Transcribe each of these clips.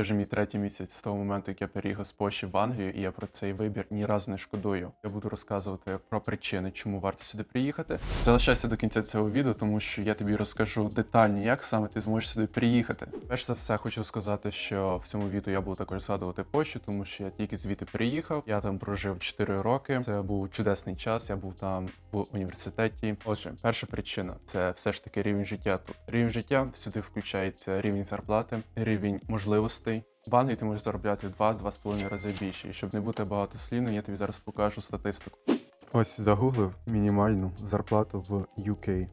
Вже мій третій місяць з того моменту, як я переїхав з Польщі в Англію, і я про цей вибір ні разу не шкодую. Я буду розказувати про причини, чому варто сюди приїхати. Залишайся до кінця цього відео, тому що я тобі розкажу детальні, як саме ти зможеш сюди приїхати. Перш за все, хочу сказати, що в цьому відео я буду також згадувати Польщу, тому що я тільки звідти приїхав. Я там прожив 4 роки. Це був чудесний час. Я був там в університеті. Отже, перша причина це все ж таки рівень життя тут. Рівень життя всюди включається рівень зарплати, рівень можливостей. В Англії ти можеш заробляти 2-2,5 рази більше. І щоб не бути багатослівним, я тобі зараз покажу статистику. Ось загуглив мінімальну зарплату в UK.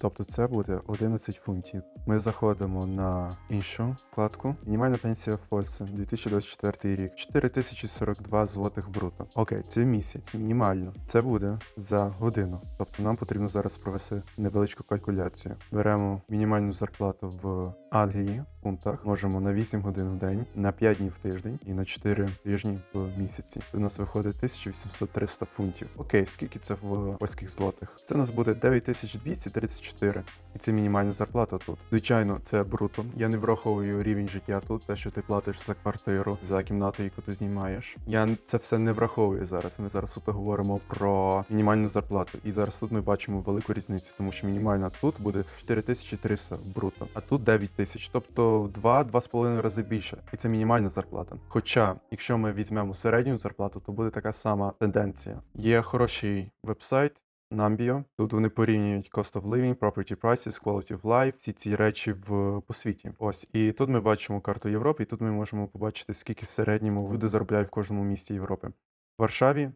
Тобто це буде 11 фунтів. Ми заходимо на іншу вкладку. Мінімальна пенсія в Польщі 2024 рік 4042 злотих бруто. Окей, це місяць, мінімально. Це буде за годину. Тобто нам потрібно зараз провести невеличку калькуляцію. Беремо мінімальну зарплату в Англії в фунтах. Можемо на 8 годин в день, на 5 днів в тиждень і на 4 тижні в місяці. У нас виходить 1800-300 фунтів. Окей, скільки це в польських злотих? Це у нас буде 9234. І це мінімальна зарплата тут. Звичайно, це бруто. Я не враховую рівень життя тут, те, що ти платиш за квартиру, за кімнату, яку ти знімаєш. Я це все не враховую зараз. Ми зараз тут говоримо про мінімальну зарплату. І зараз тут ми бачимо велику різницю, тому що мінімальна тут буде 4300 бруто, а тут 9000, тобто в 2-2,5 рази більше. І це мінімальна зарплата. Хоча, якщо ми візьмемо середню зарплату, то буде така сама тенденція. Є хороший вебсайт. Nambio. Тут вони порівнюють cost of living, property prices, quality of life, всі ці речі в по світі. Ось і тут ми бачимо карту Європи, і тут ми можемо побачити, скільки в середньому люди заробляють в кожному місті Європи. В Варшаві.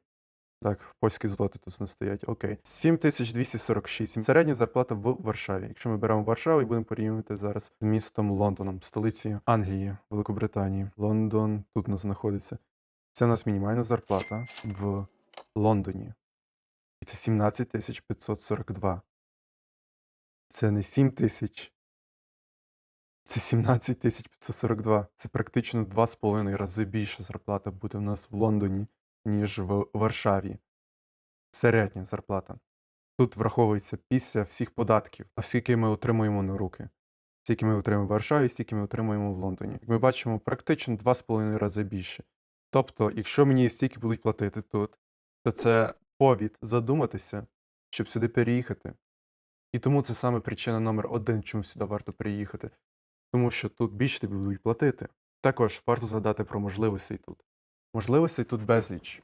Так, польські злоти тут не стоять. Окей. 7246. Середня зарплата в Варшаві. Якщо ми беремо Варшаву і будемо порівнювати зараз з містом Лондоном, столиці Англії, Великобританії. Лондон тут нас знаходиться. Це у нас мінімальна зарплата в Лондоні. І це 17 тисяч 542. Це не 7 тисяч. Це 17 тисяч 542. Це практично 2,5 рази більша зарплата буде в нас в Лондоні, ніж в Варшаві. Середня зарплата. Тут враховується після всіх податків, оскільки ми отримуємо на руки. Стільки ми отримуємо в Варшаві, стільки ми отримуємо в Лондоні. Як ми бачимо, практично 2,5 рази більше. Тобто, якщо мені стільки будуть платити тут, то це повід задуматися, щоб сюди переїхати. І тому це саме причина номер один, чому сюди варто приїхати. Тому що тут більше тобі будуть платити. Також варто згадати про можливості тут. Можливостей тут безліч.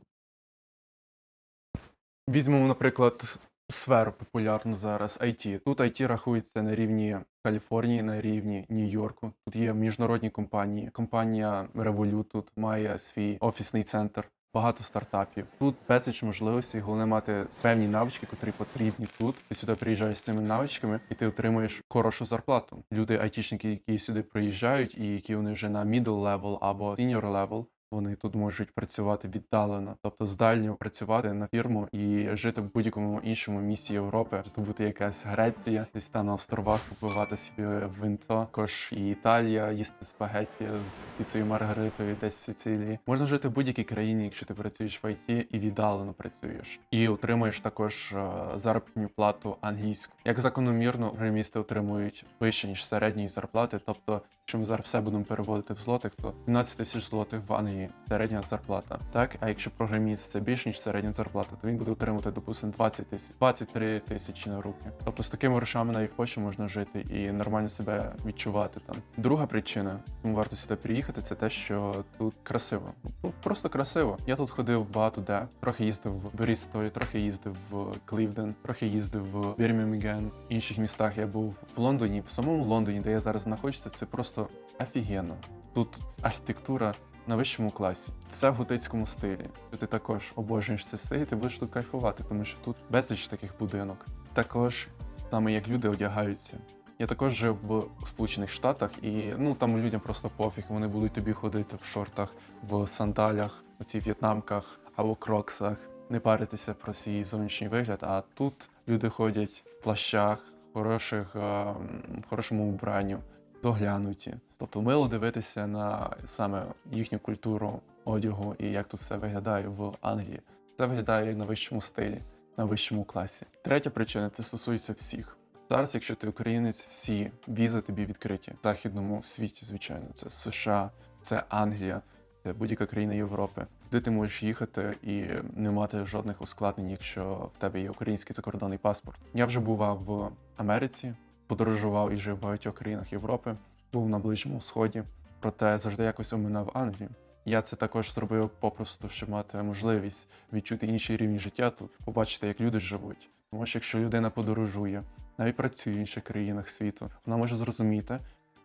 Візьмемо, наприклад, сферу популярну зараз IT. Тут IT рахується на рівні Каліфорнії, на рівні Нью-Йорку. Тут є міжнародні компанії. Компанія Revolut тут має свій офісний центр. Багато стартапів. Тут безліч можливостей, головне мати певні навички, котрі потрібні тут. Ти сюди приїжджаєш з цими навичками, і ти отримуєш хорошу зарплату. Люди, айтішники, які сюди приїжджають, і які вони вже на middle level або senior level, вони тут можуть працювати віддалено, тобто здально працювати на фірму і жити в будь-якому іншому місті Європи. Тут бути якась Греція, десь там на островах купувати собі винцо, також і Італія, їсти спагетті з піцею Маргаритою, десь в Сицилії. Можна жити в будь-якій країні, якщо ти працюєш в ІТ і віддалено працюєш, і отримуєш також е, заробітну плату англійську. Як закономірно, програмісти отримують вище ніж середньої зарплати, тобто. Якщо ми зараз все будемо переводити в злотих, то 17 тисяч злотих в Англії середня зарплата. Так, а якщо програміст це більше ніж середня зарплата, то він буде отримувати, допустимо, 20 тисяч, 23 тисячі на руки. Тобто з такими грошами навіть Польщі можна жити і нормально себе відчувати там. Друга причина, чому варто сюди приїхати, це те, що тут красиво. Ну, просто красиво. Я тут ходив багато де. Трохи їздив в Брістолі, трохи їздив в Клівден, трохи їздив в Бірмінгем, інших містах. Я був в Лондоні, в самому Лондоні, де я зараз знаходжуся, це просто офігенно. Тут архітектура на вищому класі, все в готицькому стилі. Ти також обожнюєш цей стиль, ти будеш тут кайфувати, тому що тут безліч таких будинок. Також саме як люди одягаються. Я також жив в Сполучених Штатах, і ну там людям просто пофіг. Вони будуть тобі ходити в шортах, в сандалях, у цих в'єтнамках або кроксах, не паритися про свій зовнішній вигляд. А тут люди ходять в плащах, хороших, е, м, хорошому убранню, доглянуті. Тобто мило дивитися на саме їхню культуру одягу і як тут все виглядає в Англії. Це виглядає як на вищому стилі, на вищому класі. Третя причина це стосується всіх. Зараз, якщо ти українець, всі візи тобі відкриті в західному світі, звичайно, це США, це Англія, це будь-яка країна Європи. Туди ти можеш їхати і не мати жодних ускладнень, якщо в тебе є український закордонний паспорт. Я вже бував в Америці, подорожував і жив в багатьох країнах Європи, був на Ближньому Сході, проте завжди якось оминав Англію. Я це також зробив попросту, щоб мати можливість відчути інший рівень життя тут, побачити, як люди живуть. Тому що якщо людина подорожує, навіть працює в інших країнах світу, вона може зрозуміти,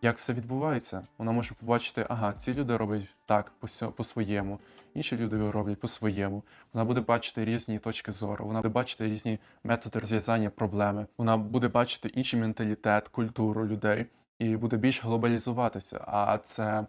як все відбувається. Вона може побачити, ага, ці люди роблять так по-своєму, інші люди роблять по-своєму. Вона буде бачити різні точки зору, вона буде бачити різні методи розв'язання проблеми. Вона буде бачити інший менталітет, культуру людей і буде більш глобалізуватися. А це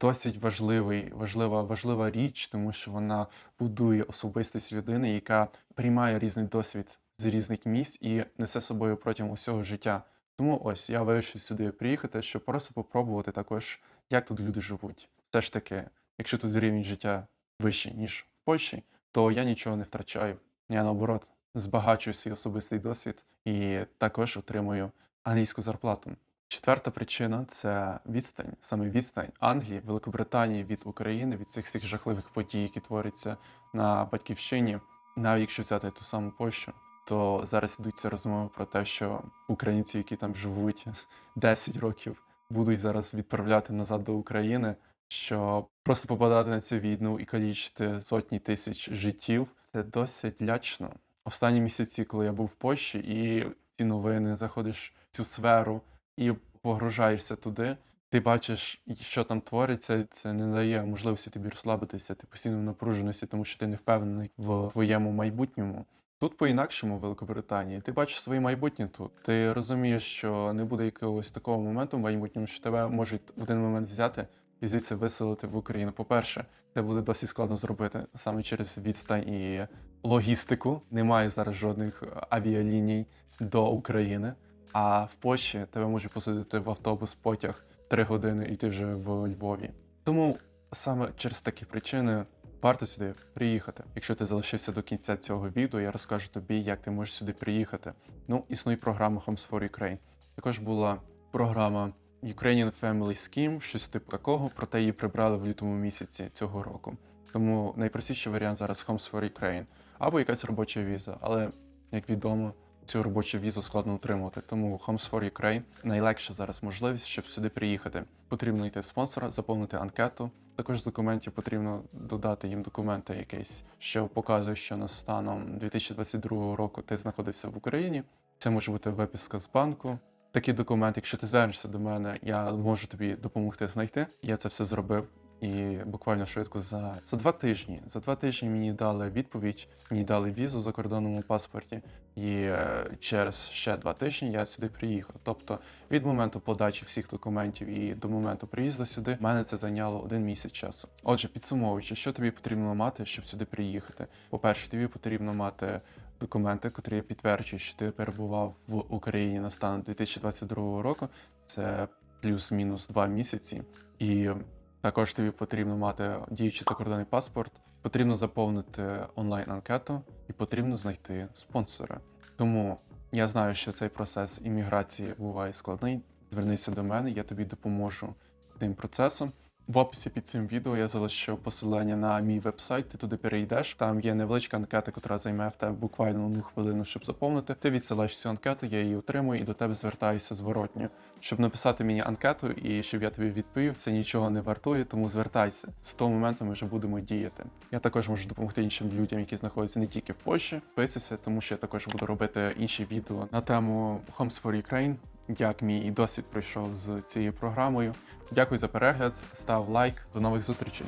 досить важливий, важлива, важлива річ, тому що вона будує особистість людини, яка приймає різний досвід з різних місць і несе собою протягом усього життя. Тому ось я вирішив сюди приїхати, щоб просто попробувати також, як тут люди живуть. Все ж таки, якщо тут рівень життя вищий, ніж в Польщі, то я нічого не втрачаю. Я наоборот збагачую свій особистий досвід і також отримую англійську зарплату. Четверта причина це відстань, саме відстань Англії, Великобританії від України, від цих всіх жахливих подій, які творяться на батьківщині. Навіть якщо взяти ту саму Польщу, то зараз йдуться розмови про те, що українці, які там живуть 10 років, будуть зараз відправляти назад до України, щоб просто попадати на цю війну і калічити сотні тисяч життів. Це досить лячно. Останні місяці, коли я був в Польщі, і ці новини заходиш в цю сферу і погружаєшся туди. Ти бачиш, що там твориться, це не дає можливості тобі розслабитися, ти постійно в напруженості, тому що ти не впевнений в твоєму майбутньому. Тут по-інакшому в Великобританії. Ти бачиш своє майбутнє тут. Ти розумієш, що не буде якогось такого моменту в майбутньому, що тебе можуть в один момент взяти і звідси виселити в Україну. По-перше, це буде досить складно зробити саме через відстань і логістику. Немає зараз жодних авіаліній до України. А в Польщі тебе можуть посадити в автобус потяг 3 години, і ти вже в Львові. Тому саме через такі причини варто сюди приїхати. Якщо ти залишився до кінця цього відео, я розкажу тобі, як ти можеш сюди приїхати. Ну, існує програма Homes for Ukraine. Також була програма Ukrainian Family Scheme, щось типу такого, проте її прибрали в лютому місяці цього року. Тому найпростіший варіант зараз Homes for Ukraine або якась робоча віза. Але як відомо, цю робочу візу складно отримувати. Тому Homes for Ukraine найлегша зараз можливість, щоб сюди приїхати. Потрібно йти спонсора, заповнити анкету. Також з документів потрібно додати їм документи якісь, що показує, що на станом 2022 року ти знаходився в Україні. Це може бути виписка з банку. Такий документ, якщо ти звернешся до мене, я можу тобі допомогти знайти. Я це все зробив. І буквально швидко за, за два тижні. За два тижні мені дали відповідь, мені дали візу в закордонному паспорті, і е, через ще два тижні я сюди приїхав. Тобто від моменту подачі всіх документів і до моменту приїзду сюди, мене це зайняло один місяць часу. Отже, підсумовуючи, що тобі потрібно мати, щоб сюди приїхати. По-перше, тобі потрібно мати документи, котрі підтверджують, що ти перебував в Україні на стан 2022 року. Це плюс-мінус два місяці. І також тобі потрібно мати діючий закордонний паспорт, потрібно заповнити онлайн-анкету і потрібно знайти спонсора. Тому я знаю, що цей процес імміграції буває складний. Звернися до мене, я тобі допоможу з цим процесом. В описі під цим відео я залишив посилання на мій вебсайт, ти туди перейдеш. Там є невеличка анкета, яка займе в тебе буквально одну хвилину, щоб заповнити. Ти відсилаєш цю анкету, я її отримую і до тебе звертаюся зворотньо. Щоб написати мені анкету і щоб я тобі відповів, це нічого не вартує, тому звертайся. З того моменту ми вже будемо діяти. Я також можу допомогти іншим людям, які знаходяться не тільки в Польщі. Підписуйся, тому що я також буду робити інші відео на тему Homes for Ukraine, як мій досвід пройшов з цією програмою. Дякую за перегляд, став лайк. До нових зустрічей.